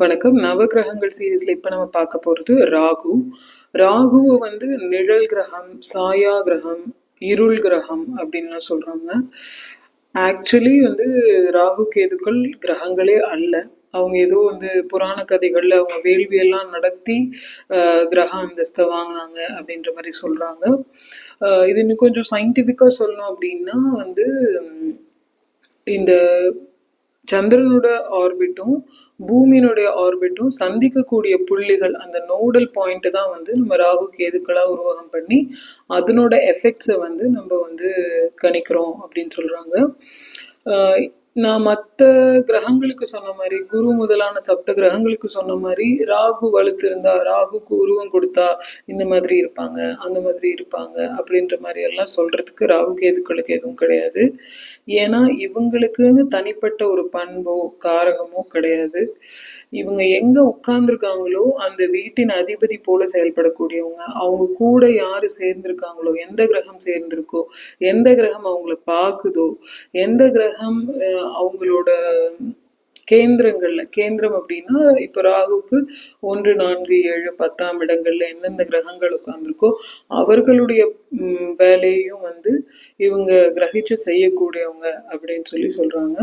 வணக்கம். நவகிரகங்கள் சீரீஸ்ல இப்ப நம்ம பார்க்க போறது ராகு. ராகுவை வந்து நிழல் கிரகம் சாயா கிரகம் இருள் கிரகம் அப்படின்னு சொல்றாங்க. ஆக்சுவலி வந்து ராகு கேதுக்கள் கிரகங்களே அல்ல. அவங்க ஏதோ வந்து புராண கதைகள்ல அவங்க வேள்வியெல்லாம் நடத்தி ஆஹ், கிரக அந்தஸ்தை வாங்கினாங்க அப்படின்ற மாதிரி சொல்றாங்க. இது இன்னும் கொஞ்சம் சயின்டிஃபிக்காக சொல்லணும் அப்படின்னா வந்து உம், இந்த சந்திரனோட ஆர்பிட்டும் பூமியினுடைய ஆர்பிட்டும் சந்திக்கக்கூடிய புள்ளிகள் அந்த நோடல் பாயிண்ட்டு தான் வந்து நம்ம ராகு கேதுக்களாக உருவகம் பண்ணி அதனோட எஃபெக்ட்ஸை வந்து நம்ம வந்து கணிக்கிறோம் அப்படின்னு சொல்கிறாங்க நான் மற்ற கிரகங்களுக்கு சொன்ன மாதிரி குரு முதலான சப்த கிரகங்களுக்கு சொன்ன மாதிரி ராகு வலுத்திருந்தா ராகுக்கு உருவம் கொடுத்தா இந்த மாதிரி இருப்பாங்க அந்த மாதிரி இருப்பாங்க அப்படின்ற மாதிரி எல்லாம் சொல்றதுக்கு ராகு கேதுக்களுக்கு எதுவும் கிடையாது. ஏன்னா இவங்களுக்குன்னு தனிப்பட்ட ஒரு பண்போ காரகமோ கிடையாது. இவங்க எங்க உட்கார்ந்துருக்காங்களோ அந்த வீட்டின் அதிபதி போல செயல்படக்கூடியவங்க. அவங்க கூட யாரு சேர்ந்திருக்காங்களோ எந்த கிரகம் சேர்ந்திருக்கோ எந்த கிரகம் அவங்கள பார்க்குதோ எந்த கிரகம் அவங்களோட கேந்திரங்கள்ல கேந்திரம் அப்படின்னா இப்ப ராகுக்கு ஒன்று நான்கு ஏழு பத்தாம் இடங்கள்ல எந்தெந்த கிரகங்கள் உட்கார்ந்துருக்கோ அவர்களுடைய ம், வேலையையும் வந்து இவங்க கிரகிச்சு செய்யக்கூடியவங்க அப்படின்னு சொல்லி சொல்றாங்க.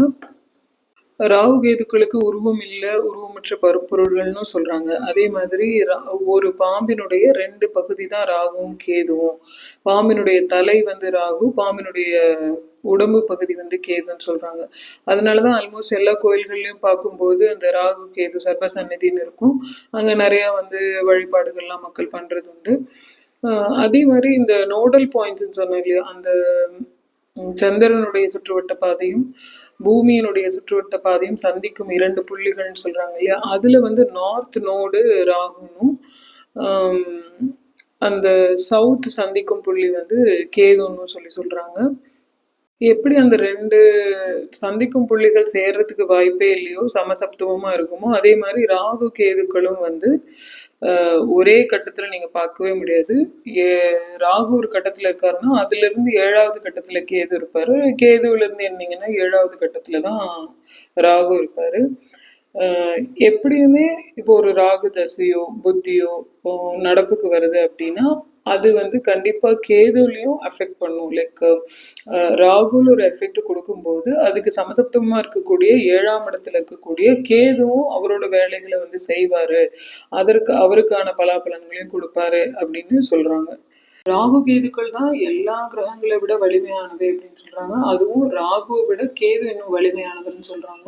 ராகு கேதுக்களுக்கு உருவம் இல்லை உருவமற்ற பருப்பொருள்கள்னு சொல்றாங்க. அதே மாதிரி ரா- ஒரு பாம்பினுடைய ரெண்டு பகுதி தான் ராகுவும் கேதுவும். பாம்பினுடைய தலை வந்து ராகு பாம்பினுடைய உடம்பு பகுதி வந்து கேதுன்னு சொல்றாங்க. அதனாலதான் ஆல்மோஸ்ட் எல்லா கோயில்கள்லயும் பார்க்கும்போது அந்த ராகு கேது சர்வ சந்நிதின்னு இருக்கும். அங்க நிறைய வந்து வழிபாடுகள்லாம் மக்கள் பண்றது உண்டு. ஆஹ் அதே மாதிரி இந்த நோடல் பாயிண்ட்ஸ் சொன்னேன் இல்லையா அந்த சந்திரனுடைய சுற்றுவட்ட பாதையும் பூமியினுடைய சுற்றுவட்ட பாதையும் சந்திக்கும் இரண்டு புள்ளிகள்னு சொல்றாங்க இல்லையா? அதுல வந்து நார்த் நோடு ராகுனும் அந்த சவுத் சந்திக்கும் புள்ளி வந்து கேதுன்னு சொல்லி சொல்றாங்க. எப்படி அந்த ரெண்டு சந்திக்கும் புள்ளிகள் சேர்றதுக்கு வாய்ப்பே இல்லையோ சமசப்தமமா இருக்குமோ அதே மாதிரி ராகு கேதுக்களும் வந்து ஆஹ், ஒரே கட்டத்துல நீங்க பார்க்கவே முடியாது. ஏ ராகு ஒரு கட்டத்துல இருக்காருன்னா அதுல இருந்து ஏழாவது கட்டத்துல கேது இருப்பாரு. கேதுவுல இருந்து என்னீங்கன்னா ஏழாவது கட்டத்துல தான் ராகு இருப்பாரு. ஆஹ், எப்படியுமே இப்போ ஒரு ராகு தசையோ புத்தியோ இப்போ நடப்புக்கு வருது அப்படின்னா அது வந்து கண்டிப்பாக கேதுலையும் அஃபெக்ட் பண்ணும். லைக் ராகுல் ஒரு எஃபெக்ட் கொடுக்கும்போது அதுக்கு சமசப்தமாக இருக்கக்கூடிய ஏழாம் இடத்துல இருக்கக்கூடிய கேதுவும் அவரோட வேலைகளை வந்து செய்வார். அதற்கு அவருக்கான பலாபலன்களையும் கொடுப்பாரு அப்படின்னு சொல்கிறாங்க ராகு கேதுக்கள் தான் எல்லா கிரகங்களை விட வலிமையானது அப்படின்னு சொல்றாங்க. அதுவும் ராகுவை விட கேது இன்னும் வலிமையானதுன்னு சொல்றாங்க.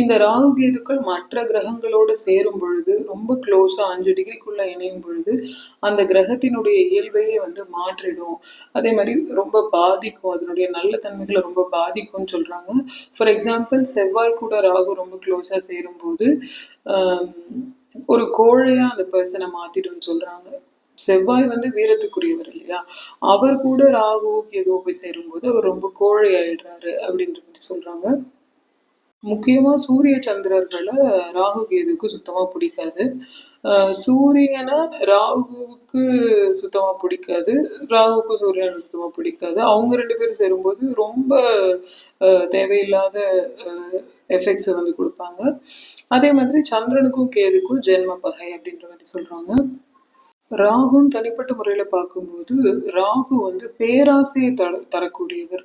இந்த ராகு கேதுக்கள் மற்ற கிரகங்களோட சேரும் பொழுது ரொம்ப க்ளோஸா அஞ்சு டிகிரிக்குள்ள இணையும் பொழுது அந்த கிரகத்தினுடைய இயல்பையே வந்து மாற்றிடும். அதே மாதிரி ரொம்ப பாதிக்கும். அதனுடைய நல்ல தன்மைகளை ரொம்ப பாதிக்கும்னு சொல்றாங்க. ஃபார் எக்ஸாம்பிள் செவ்வாய் கூட ராகு ரொம்ப க்ளோஸா சேரும்போது போது ஒரு கோழையா அந்த பர்சனை மாத்திடும்னு சொல்றாங்க. செவ்வாய் வந்து வீரத்துக்குரியவர் இல்லையா? அவர் கூட ராகுவுக்கு எதுவும் போய் சேரும்போது அவர் ரொம்ப கோழை ஆயிடுறாரு அப்படின்ற மாதிரி சொல்றாங்க. முக்கியமா சூரிய சந்திரர்களை ராகு கேதுக்கு சுத்தமா பிடிக்காது. சூரியனை ராகுவுக்கு சுத்தமா பிடிக்காது ராகுவுக்கு சூரியனை சுத்தமா பிடிக்காது. அவங்க ரெண்டு பேரும் சேரும்போது ரொம்ப தேவையில்லாத எஃபெக்ட்ஸை வந்து கொடுப்பாங்க. அதே மாதிரி சந்திரனுக்கும் கேதுக்கும் ஜென்ம பகை அப்படின்ற மாதிரி சொல்றாங்க. ராகுன்னு தனிப்பட்ட முறையில பார்க்கும்போது ராகு வந்து பேராசையை தர தரக்கூடியவர்.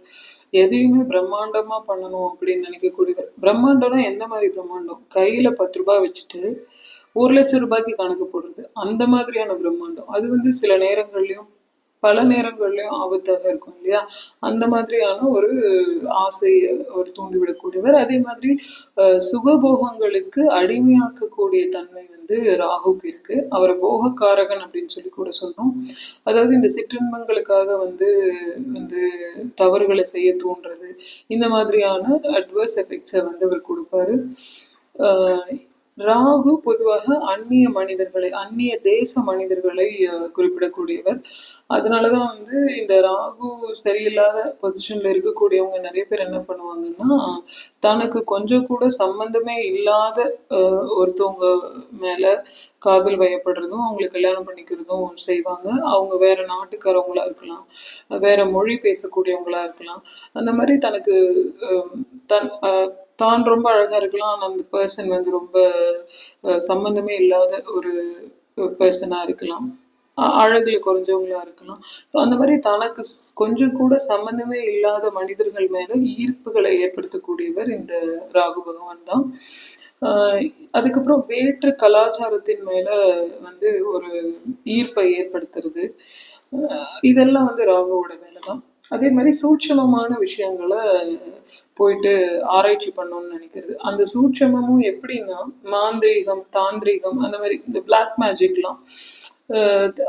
எதையுமே பிரம்மாண்டமா பண்ணணும் அப்படின்னு நினைக்கக்கூடியவர். பிரம்மாண்டம்னா எந்த மாதிரி பிரம்மாண்டம்? கையில பத்து ரூபாய் வச்சுட்டு ஒரு லட்சம் ரூபாய்க்கு கணக்கு போடுறது. அந்த மாதிரியான பிரம்மாண்டம். அது வந்து சில நேரங்கள்லயும் பல நேரங்கள்லயும் ஆபத்தாக இருக்கும் இல்லையா? அந்த மாதிரியான ஒரு ஆசையை அவர் தூண்டிவிடக்கூடியவர். அதே மாதிரி சுகபோகங்களுக்கு அடிமையாக்கக்கூடிய தன்மை வந்து ராகுக்கு இருக்கு. அவர் போகக்காரகன் அப்படின்னு சொல்லி கூட சொல்றோம் அதாவது இந்த சிற்றின்பங்களுக்காக வந்து வந்து தவறுகளை செய்ய தூண்டுறது இந்த மாதிரியான அட்வர்ஸ் எஃபெக்ட்ஸை வந்து அவர் கொடுப்பாரு. ராகு பொதுவாக அந்நிய மனிதர்களை அந்நிய தேச மனிதர்களை குறிப்பிடக்கூடியவர். அதனாலதான் வந்து இந்த ராகு சரியில்லாத பொசிஷன்ல இருக்கக்கூடியவங்க நிறைய பேர் என்ன பண்ணுவாங்கன்னா தனக்கு கொஞ்சம் கூட சம்பந்தமே இல்லாத அஹ், ஒருத்தவங்க மேல காதல் வயப்படுறதும் அவங்களை கல்யாணம் பண்ணிக்கிறதும் செய்வாங்க. அவங்க வேற நாட்டுக்காரவங்களா இருக்கலாம் வேற மொழி பேசக்கூடியவங்களா இருக்கலாம். அந்த மாதிரி தனக்கு தன் அஹ், தான் ரொம்ப அழகா இருக்கலாம். ஆனால் அந்த பர்சன் வந்து ரொம்ப அஹ், சம்பந்தமே இல்லாத ஒரு பர்சனா இருக்கலாம். அழகுல குறைஞ்சவங்களா இருக்கலாம். அந்த மாதிரி தனக்கு கொஞ்சம் கூட சம்பந்தமே இல்லாத மனிதர்கள் மேல ஈர்ப்புகளை ஏற்படுத்தக்கூடியவர் இந்த ராகு பகவான் தான். ஆஹ் அதுக்கப்புறம் வேற்று கலாச்சாரத்தின் மேல வந்து ஒரு ஈர்ப்பை ஏற்படுத்துறது. இதெல்லாம் வந்து ராகுவோட வேலை தான். அதே மாதிரி சூட்சமமான விஷயங்களை போயிட்டு ஆராய்ச்சி பண்ணணும்னு நினைக்கிறது. அந்த சூட்சமமும் எப்படின்னா மாந்திரீகம் தாந்திரீகம் அந்த மாதிரி இந்த பிளாக் மேஜிக்லாம்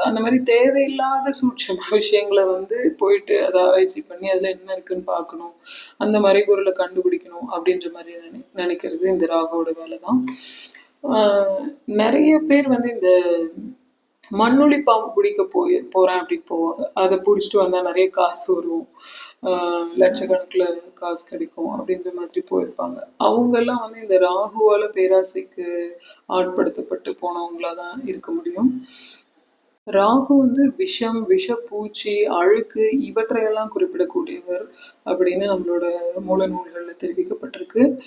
அந்த மாதிரி தேவையில்லாத சூட்சம விஷயங்களை வந்து போயிட்டு அதை ஆராய்ச்சி பண்ணி அதில் என்ன இருக்குன்னு பார்க்கணும் அந்த மாதிரி பொருளை கண்டுபிடிக்கணும் அப்படின்ற மாதிரி நினை நினைக்கிறது இந்த ராகோட வேலை தான் நிறைய பேர் வந்து இந்த மண்ணுளி பாம்பு பிடிக்க போய் போறேன் அப்படின்னு போவாங்க. அதை பிடிச்சிட்டு வந்தா நிறைய காசு வரும். ஆஹ் காசு கிடைக்கும் அப்படின்ற மாதிரி போயிருப்பாங்க. அவங்க எல்லாம் வந்து இந்த ராகுவால பேராசைக்கு ஆட்படுத்தப்பட்டு போனவங்களா தான் இருக்க முடியும். ராகு வந்து விஷம் விஷப்பூச்சி அழுக்கு இவற்றையெல்லாம் குறிப்பிடக்கூடியவர் அப்படின்னு நம்மளோட மூல நூல்களில் தெரிவிக்கப்பட்டிருக்கு.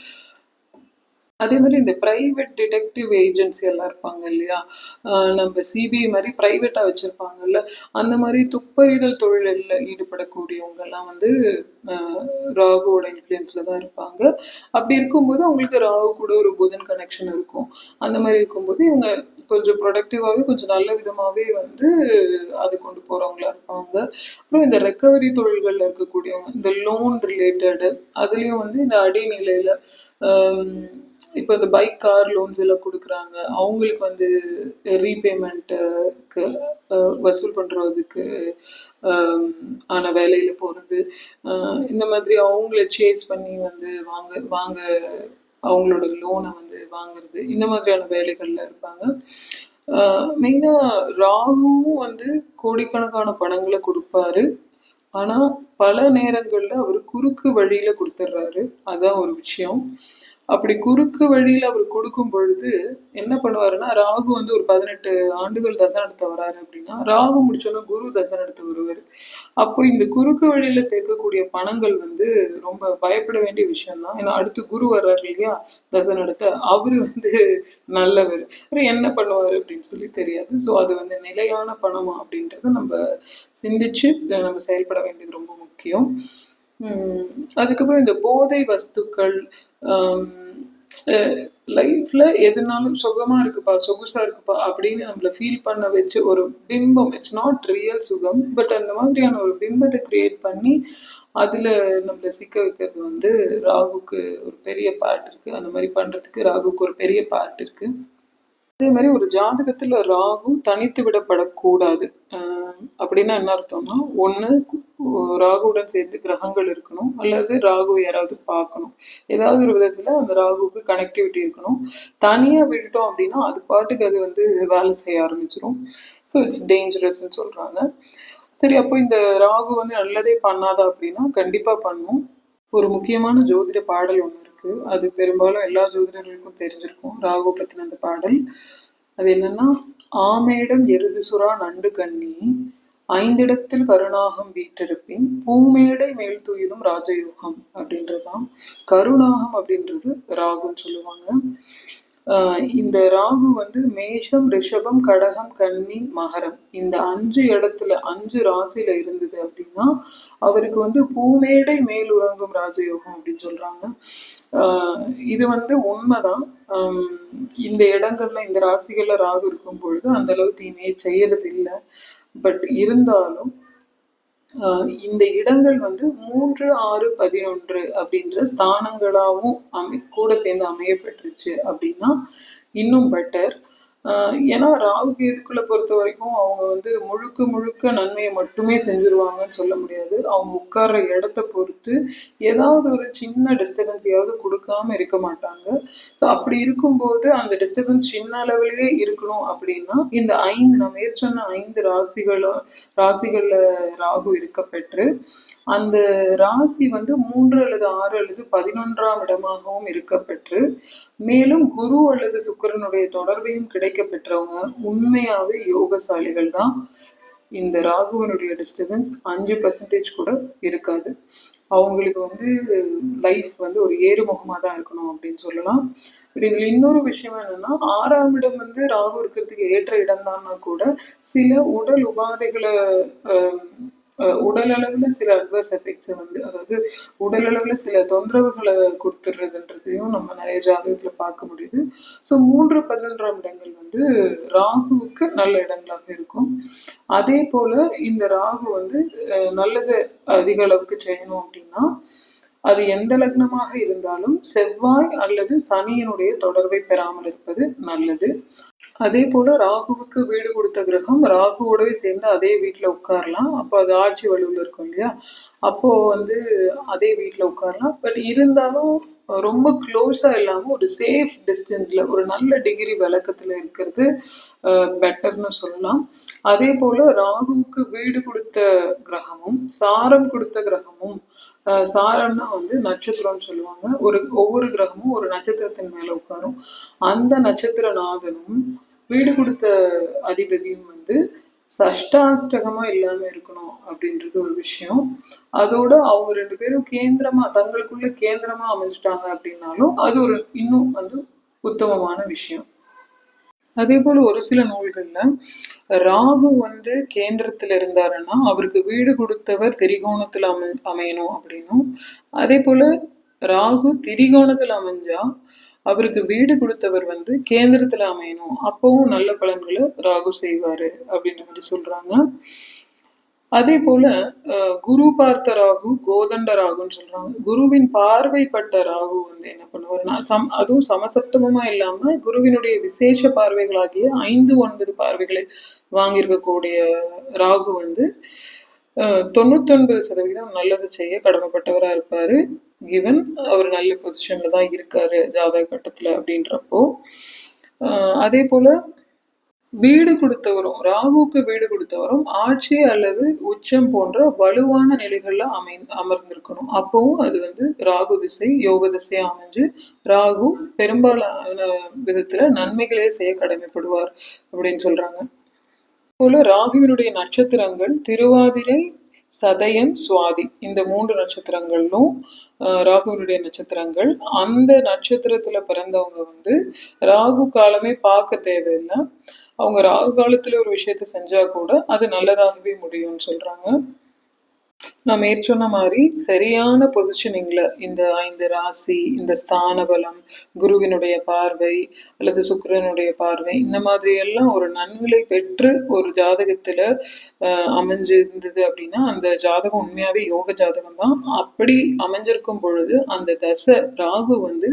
அதே மாதிரி இந்த பிரைவேட் டிடெக்டிவ் ஏஜென்சி எல்லாம் இருப்பாங்க இல்லையா? நம்ம சிபிஐ மாதிரி பிரைவேட்டா வச்சிருப்பாங்கல்ல? அந்த மாதிரி துப்பறிதல் தொழிலில் ஈடுபடக்கூடியவங்க எல்லாம் வந்து ராகுவோட இன்ஃப்ளூயன்ஸ்ல தான் இருப்பாங்க. அப்படி இருக்கும்போது அவங்களுக்கு ராகு கூட ஒரு புதன் கனெக்ஷன் இருக்கும். அந்த மாதிரி இருக்கும்போது இவங்க கொஞ்சம் ப்ரொடக்டிவாகவே கொஞ்சம் நல்ல விதமாகவே வந்து அது கொண்டு போகிறவங்களா இருப்பாங்க. அப்புறம் இந்த ரெக்கவரி தொழில்களில் இருக்கக்கூடியவங்க இந்த லோன் ரிலேட்டடு அதுலேயும் வந்து இந்த அடிநிலையில் இப்போ இந்த பைக் கார் லோன்ஸ் எல்லாம் கொடுக்குறாங்க. அவங்களுக்கு வந்து ரீபேமெண்ட்டுக்கு வசூல் பண்ணுறதுக்கு ஆன வேலையில் போகிறது இந்த மாதிரி அவங்கள சேஸ் பண்ணி வந்து வாங்க வாங்க அவங்களோட லோனை வந்து வாங்குறது இந்த மாதிரியான வேலைகளில் இருப்பாங்க. மெயினாக ராகுவும் வந்து கோடிக்கணக்கான பணங்களை கொடுப்பாரு. ஆனால் பல நேரங்களில் அவர் குறுக்கு வழியில கொடுத்துட்றாரு அதான் ஒரு விஷயம். அப்படி குறுக்கு வழியில அவர் கொடுக்கும் பொழுது என்ன பண்ணுவாருன்னா ராகு வந்து ஒரு பதினெட்டு ஆண்டுகள் தசை நடத்த வராரு அப்படின்னா ராகு முடிச்சோன்னா குரு தசை நடத்த வருவார். அப்போ இந்த குறுக்கு வழியில சேர்க்கக்கூடிய பணங்கள் வந்து ரொம்ப பயப்பட வேண்டிய விஷயம் தான் ஏன்னா அடுத்து குரு வர்றாரு இல்லையா தசை நடத்த அவரு வந்து நல்லவர். அப்புறம் என்ன பண்ணுவாரு அப்படின்னு சொல்லி தெரியாது. ஸோ அது வந்து நிலையான பணமா அப்படின்றத நம்ம சிந்திச்சு நம்ம செயல்பட வேண்டியது ரொம்ப முக்கியம். உம் அதுக்கப்புறம் இந்த போதை வஸ்துக்கள் லைஃப்ல எதுனாலும் சுகமா இருக்குப்பா சொகுசா இருக்குப்பா அப்படின்னு நம்மள ஃபீல் பண்ண வச்சு ஒரு பிம்பம் இட்ஸ் நாட் ரியல் சுகம் பட் அந்த மாதிரியான ஒரு பிம்பத்தை கிரியேட் பண்ணி அதுல நம்மள சிக்க வைக்கிறது வந்து ராகுக்கு ஒரு பெரிய பார்ட் இருக்கு. அந்த மாதிரி பண்றதுக்கு ராகுக்கு ஒரு பெரிய பார்ட் இருக்கு. அதே மாதிரி ஒரு ஜாதகத்துல ராகு தனித்து விடப்படக்கூடாது. அப்படின்னா என்ன அர்த்தம்னா ஒண்ணு ராகுவுடன் சேர்ந்து கிரகங்கள் இருக்கணும் அல்லது ராகுவை யாராவது பார்க்கணும். ஏதாவது ஒரு விதத்துல அந்த ராகுவுக்கு கனெக்டிவிட்டி இருக்கணும். தனியா விட்டுட்டோம் அப்படின்னா அது பாட்டுக்கு அது வந்து வேலை செய்ய ஆரம்பிச்சிடும் ஸோ இட்ஸ் டேஞ்சரஸ்ன்னு சொல்றாங்க. சரி அப்போ இந்த ராகு வந்து நல்லதே பண்ணாதா அப்படின்னா கண்டிப்பா பண்ணும். ஒரு முக்கியமான ஜோதிட பாடல் ஒன்று இருக்கு. அது பெரும்பாலும் எல்லா ஜோதிடர்களுக்கும் தெரிஞ்சிருக்கும். ராகு பத்தின அந்த பாடல். அது என்னன்னா ஆமேடம் எருது சுறா நண்டு கண்ணி ஐந்திடத்தில் கருணாகம் வீற்றிருப்பின் பூமேடை மேல் தூயிலும் ராஜயோகம் அப்படின்றதுதான் கருணாகம் அப்படின்றது ராகுன்னு சொல்லுவாங்க. இந்த ராகு வந்து மேஷம் ரிஷபம் கடகம் கன்னி மகரம். இந்த அஞ்சு இடத்துல அஞ்சு ராசியில இருந்தது அப்படின்னா அவருக்கு வந்து பூமேடை மேல் உறங்கும் ராஜயோகம் அப்படின்னு சொல்றாங்க. ஆஹ் இது வந்து உண்மைதான். இந்த இடங்கள்ல இந்த ராசிகள்ல ராகு இருக்கும் பொழுது அந்த அளவு தீமையை செய்யறது இல்லை. பட் இருந்தாலும் இந்த இடங்கள் வந்து மூன்று ஆறு பதினொன்று அப்படின்ற ஸ்தானங்களாகவும் அமை கூட சேர்ந்து அமையப்பட்டுருச்சு அப்படின்னா இன்னும் பெட்டர் ஏன்னா ராகு கேதுக்குள்ள பொறுத்த வரைக்கும் அவங்க வந்து முழுக்க முழுக்க நன்மையை மட்டுமே செஞ்சுருவாங்கன்னு சொல்ல முடியாது. அவங்க உட்கார்ற இடத்த பொறுத்து ஏதாவது ஒரு சின்ன டிஸ்டர்பன்ஸையாவது கொடுக்காம இருக்க மாட்டாங்க. ஸோ அப்படி இருக்கும்போது அந்த டிஸ்டர்பன்ஸ் சின்ன அளவிலேயே இருக்கணும் அப்படின்னா இந்த ஐந்து நான் மேற்சொன்ன ஐந்து ராசிகளும் ராசிகளில் ராகு இருக்க பெற்று அந்த ராசி வந்து மூன்று அல்லது ஆறு அல்லது பதினொன்றாம் இடமாகவும் இருக்க பெற்று மேலும் குரு அல்லது சுக்கிரனுடைய தொடர்பையும் கிடைக்க பெற்றவங்க உண்மையாவே யோகசாலிகள் தான். இந்த ராகுவனுடைய டிஸ்டர்பன்ஸ் அஞ்சு பர்சன்டேஜ் கூட இருக்காது. அவங்களுக்கு வந்து லைஃப் வந்து ஒரு ஏறுமுகமாக தான் இருக்கணும் அப்படின்னு சொல்லலாம். பட் இதில் இன்னொரு விஷயம் என்னன்னா ஆறாம் இடம் வந்து ராகு இருக்கிறதுக்கு ஏற்ற இடம் கூட சில உடல் உபாதைகளை அஹ் உடல் அளவுல சில அட்வர்ஸ் எஃபெக்ட்ஸை வந்து அதாவது உடல் அளவுல சில தொந்தரவுகளை கொடுத்துடுறதுன்றதையும் நம்ம நிறைய ஜாதகத்துல பார்க்க முடியுது. ஸோ மூன்று பதினொன்றாம் இடங்கள் வந்து ராகுவுக்கு நல்ல இடங்களாக இருக்கும். அதே போல இந்த ராகு வந்து அஹ், நல்லது அதிக அளவுக்கு செய்யணும் அப்படின்னா அது எந்த லக்னமாக இருந்தாலும் செவ்வாய் அல்லது சனியினுடைய தொடர்பை பெறாமல் இருப்பது நல்லது. அதே போல ராகுவுக்கு வீடு கொடுத்த கிரகம் ராகுவோடவே சேர்ந்து அதே வீட்டில் உட்காரலாம். அப்போ அது ஆட்சி வலுவில் இருக்கும் இல்லையா? அப்போ வந்து அதே வீட்டில் உட்காரலாம். பட் இருந்தாலும் ரொம்ப க்ளோஸா இல்லாமல் ஒரு சேஃப் டிஸ்டன்ஸ்ல ஒரு நல்ல டிகிரி விளக்கத்துல இருக்கிறது பெட்டர்னு சொல்லலாம். அதே போல ராகுவுக்கு வீடு கொடுத்த கிரகமும் சாரம் கொடுத்த கிரகமும் சாரம்னா வந்து நட்சத்திரம்னு சொல்லுவாங்க. ஒரு ஒவ்வொரு கிரகமும் ஒரு நட்சத்திரத்தின் மேல உட்காரும். அந்த நட்சத்திரநாதனும் வீடு கொடுத்த அதிபதியும் வந்து சஷ்டாஷ்டகமா இல்லாம இருக்கணும் அப்படின்றது ஒரு விஷயம். அதோட அவங்க ரெண்டு பேரும் கேந்திரமா தங்களுக்குள்ள கேந்திரமா அமைஞ்சிட்டாங்க அப்படின்னாலும் அது ஒரு இன்னும் வந்து உத்தமமான விஷயம். அதே போல ஒரு சில நூல்கள்ல ராகு வந்து கேந்திரத்துல இருந்தாருன்னா அவருக்கு வீடு கொடுத்தவர் திரிகோணத்துல அமை அமையணும் அப்படின்னும். அதே போல ராகு திரிகோணத்துல அமைஞ்சா அவருக்கு வீடு கொடுத்தவர் வந்து கேந்திரத்துல அமையணும். அப்பவும் நல்ல பலன்களை ராகு செய்வாரு அப்படின்ற மாதிரி சொல்றாங்க. அதே போல அஹ், குரு பார்த்த ராகு கோதண்ட ராகுன்னு சொல்றாங்க. குருவின் பார்வைப்பட்ட ராகு வந்து என்ன பண்ணுவாருன்னா சம் அதுவும் சமசப்தமமா இல்லாம குருவினுடைய விசேஷ பார்வைகளாகிய ஐந்து ஒன்பது பார்வைகளை வாங்கியிருக்கக்கூடிய ராகு வந்து அஹ், தொண்ணூத்தொன்பது சதவீதம் நல்லது செய்ய கடமைப்பட்டவரா இருப்பாரு. கிவன் அவர் நல்ல பொசிஷனில் தான் இருக்காரு ஜாதக கட்டத்துல அப்படின்றப்போ. அதே போல வீடு கொடுத்தவரும் ராகுவுக்கு வீடு கொடுத்தவரும் ஆட்சி அல்லது உச்சம் போன்ற வலுவான நிலைகள்ல அமை அமர்ந்திருக்கணும். அப்பவும் அது வந்து ராகு திசை யோக திசையா அமைஞ்சு ராகு பெரும்பாலான விதத்துல நன்மைகளே செய்ய கடமைப்படுவார் அப்படின்னு சொல்றாங்க. போல ராகுவினுடைய நட்சத்திரங்கள் திருவாதிரை சதயம் சுவாதி. இந்த மூன்று நட்சத்திரங்களும் ஆஹ், ராகுவினுடைய நட்சத்திரங்கள். அந்த நட்சத்திரத்துல பிறந்தவங்க வந்து ராகு காலமே பார்க்க தேவையில்லை. அவங்க ராகு காலத்துல ஒரு விஷயத்த செஞ்சா கூட அது நல்லதாகவே முடியும்னு சொல்றாங்க. நான் மேற் சொன்ன மாதிரி சரியான பொசிஷனிங்கில் இந்த ஐந்து ராசி இந்த ஸ்தான பலம் குருவினுடைய பார்வை அல்லது சுக்கரனுடைய பார்வை இந்த மாதிரி எல்லாம் ஒரு நன்னிலை பெற்று ஒரு ஜாதகத்துல ஆஹ், அமைஞ்சிருந்தது அப்படின்னா அந்த ஜாதகம் உண்மையாவே யோக ஜாதகம் தான் அப்படி அமைஞ்சிருக்கும் பொழுது அந்த தசை ராகு வந்து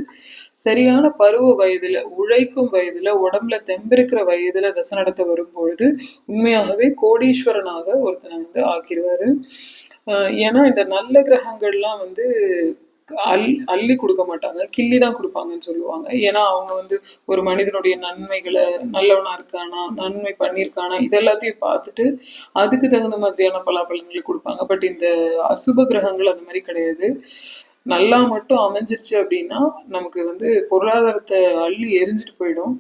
சரியான பருவ வயதுல உழைக்கும் வயதுல உடம்புல தெம்பிருக்கிற வயதுல தசை நடத்த வரும் பொழுது உண்மையாகவே கோடீஸ்வரனாக ஒருத்தனை வந்து ஆக்கிடுவாரு ஏன்னா இந்த நல்ல கிரகங்கள்லாம் வந்து அல் அள்ளி கொடுக்க மாட்டாங்க. கிள்ளி தான் கொடுப்பாங்கன்னு சொல்லுவாங்க. ஏன்னா அவங்க வந்து ஒரு மனிதனுடைய நன்மைகளை நல்லவனா இருக்கானா நன்மை பண்ணியிருக்கானா இதெல்லாத்தையும் பார்த்துட்டு அதுக்கு தகுந்த மாதிரியான பலாபலன்களை கொடுப்பாங்க. பட் இந்த அசுப கிரகங்கள் அந்த மாதிரி கிடையாது. நல்லா மட்டும் அமைஞ்சிருச்சு அப்படின்னா நமக்கு வந்து பொருளாதாரத்தை அள்ளி எரிஞ்சிட்டு போயிடும்.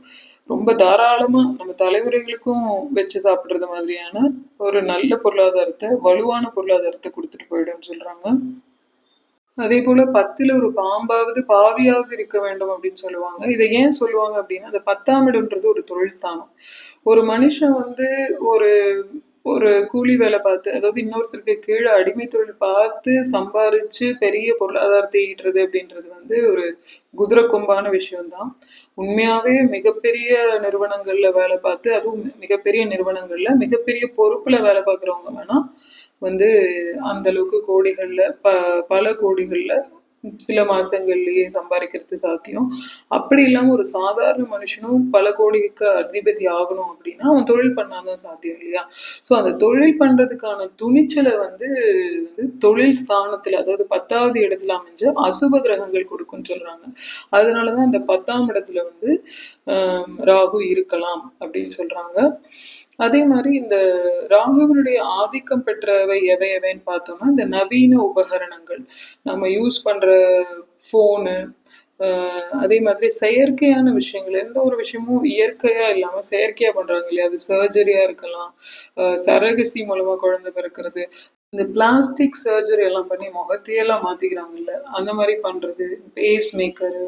ரொம்ப தாராளமா நம்ம தலைமுறைகளுக்கும் வச்சு சாப்பிடுறது மாதிரியான ஒரு நல்ல பொருளாதாரத்தை வலுவான பொருளாதாரத்தை கொடுத்துட்டு போயிடும்னு சொல்றாங்க. அதே போல பத்துல ஒரு பாம்பாவது பாவியாவது இருக்க வேண்டும் அப்படின்னு சொல்லுவாங்க. இதை ஏன் சொல்லுவாங்க அப்படின்னா அந்த பத்தாம் இடம்ன்றது ஒரு தொழில் ஸ்தானம். ஒரு மனுஷன் வந்து ஒரு ஒரு கூலி வேலை பார்த்து அதாவது இன்னொருத்தருக்கு கீழே அடிமை தொழில் பார்த்து சம்பாரிச்சு பெரிய பொருளாதாரத்தை ஈட்டுறது அப்படின்றது வந்து ஒரு குதிரை கொம்பான விஷயம்தான். உண்மையாவே மிகப்பெரிய நிறுவனங்கள்ல வேலை பார்த்து அதுவும் மிகப்பெரிய நிறுவனங்கள்ல மிகப்பெரிய பொறுப்புல வேலை பார்க்குறவங்க வேணா வந்து அந்த அளவுக்கு கோடிகள்ல ப பல கோடிகள்ல சில மாசங்கள்லயே சம்பாதிக்கிறது சாத்தியம். அப்படி இல்லாம ஒரு சாதாரண மனுஷனும் பல கோடிக்கு அதிபதி ஆகணும் அப்படின்னா அவன் தொழில் பண்ணாதான் சாத்தியம் இல்லையா? சோ அந்த தொழில் பண்றதுக்கான துணிச்சலை வந்து வந்து தொழில் ஸ்தானத்துல அதாவது பத்தாவது இடத்துல அமைஞ்ச அசுப கிரகங்கள் கொடுக்கும்னு சொல்றாங்க. அதனாலதான் அந்த பத்தாம் இடத்துல வந்து ஆஹ் ராகு இருக்கலாம் அப்படின்னு சொல்றாங்க. அதே மாதிரி இந்த ராகுவினுடைய ஆதிக்கம் பெற்றவை எவை எவைன்னு பார்த்தோம்னா இந்த நவீன உபகரணங்கள். நம்ம யூஸ் பண்ற ஃபோனு அதே மாதிரி செயற்கையான விஷயங்கள். எந்த ஒரு விஷயமும் இயற்கையா இல்லாம செயற்கையா பண்றாங்க இல்லையா? அது சர்ஜரியா இருக்கலாம். சரகசி மூலமா குழந்தை பிறக்கிறது. இந்த பிளாஸ்டிக் சர்ஜரி எல்லாம் பண்ணி முகத்தையெல்லாம் மாத்திக்கிறாங்கல்ல அந்த மாதிரி பண்றது. பேஸ் மேக்கரு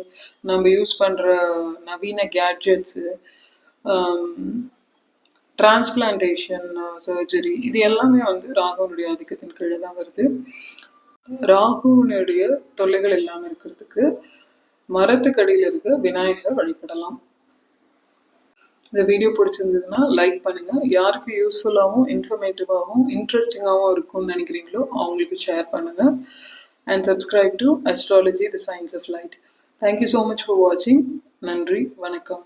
நம்ம யூஸ் பண்ற நவீன கேட்ஜெட்ஸு டிரான்ஸ்பிளான்டேஷன் சர்ஜரி uh, இது எல்லாமே வந்து ராகுனுடைய ஆதிக்கத்தின் கீழே தான் வருது. ராகுனுடைய தொல்லைகள் இல்லாமல் இருக்கிறதுக்கு மரத்துக்கடியில் இருக்க விநாயகரை வழிபடலாம். இந்த வீடியோ பிடிச்சிருந்ததுன்னா லைக் பண்ணுங்க. யாருக்கு யூஸ்ஃபுல்லாகவும் இன்ஃபர்மேட்டிவாகவும் இன்ட்ரெஸ்டிங்காகவும் இருக்கும்னு நினைக்கிறீங்களோ அவங்களுக்கு ஷேர் பண்ணுங்க. And subscribe to astrology the science of light thank you so much for வாட்சிங் நன்றி வணக்கம்.